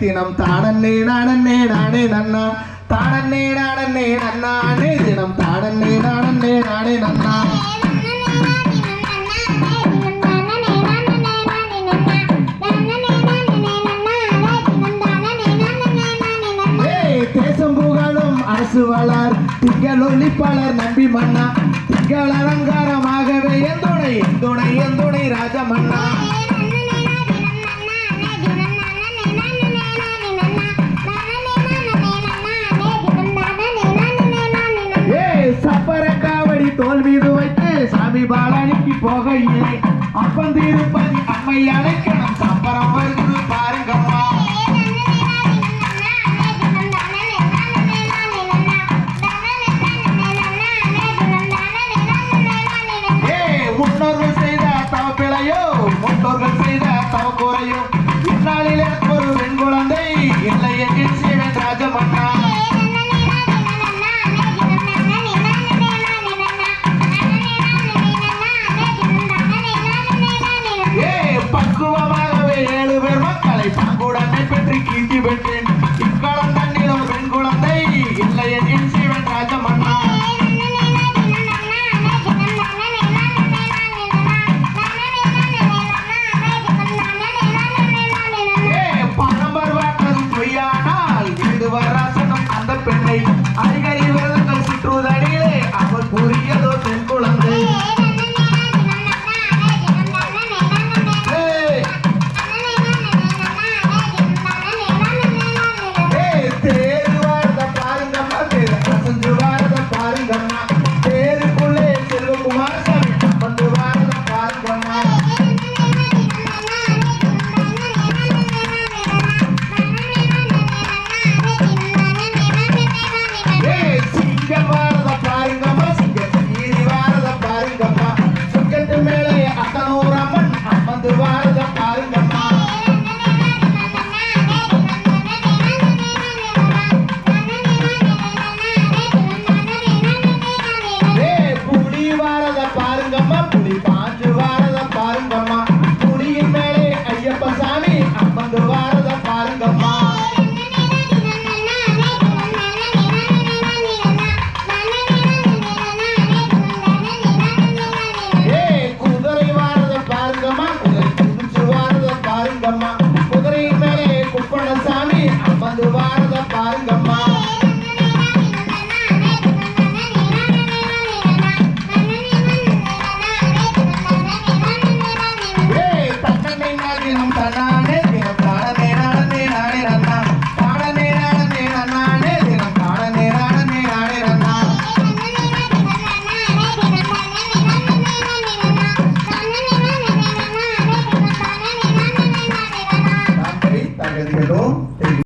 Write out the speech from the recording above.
தினம் தானன்னே நானன்னே நானே நன்னா. தானன்னே நானன்னே நன்னானே. தினம் தானன்னே நானன்னே நானே நன்னா. தேசம் புகழும் அரசு வளர் திங்கள் ஒளிப்பாளர் நம்பி மன்னா. திங்கள் அலங்காரமாகவே எந்துணை எந்துணை எந்துணை ராஜமன்னா தோல் மீது வைத்து சாமி பாலானிக்கு போகையிலே அப்பந்திருப்பதி அம்மை அழைக்கணும் சம்பரம் வருது பாருங்கம்மா. முன்னோர்கள் செய்த தவ பிழையோ முன்னோர்கள் செய்த தவ குறையோ இந்நாளில் ஒரு பெண் குழந்தை இல்லை எங்கில் அந்த